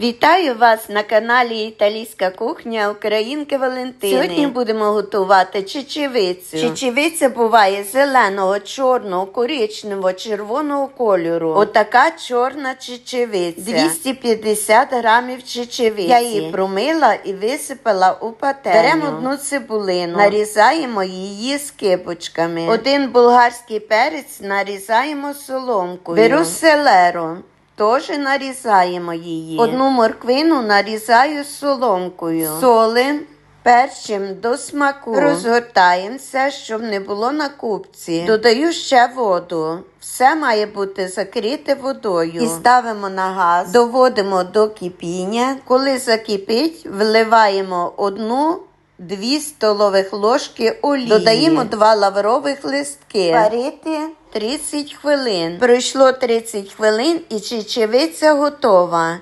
Вітаю вас на каналі Італійська кухня Українки Валентини. Сьогодні будемо готувати чечевицю. Чечевиця буває зеленого, чорного, коричневого, червоного кольору. Отака чорна чечевиця. 250 грамів чечевиці. Я її промила і висипала у пательню. Беремо одну цибулину, нарізаємо її скибочками. Один болгарський перець нарізаємо соломкою. Беру селеру. Теж нарізаємо її. Одну морквину нарізаю соломкою. Солим, перчим до смаку. Розгортаємо все, щоб не було на купці. Додаю ще воду. Все має бути закрите водою. І ставимо на газ, доводимо до кипіння. Коли закипить, вливаємо одну. Дві столових ложки олії. Додаємо два лаврових листки. Варити 30 хвилин. Пройшло 30 хвилин і чечевиця готова.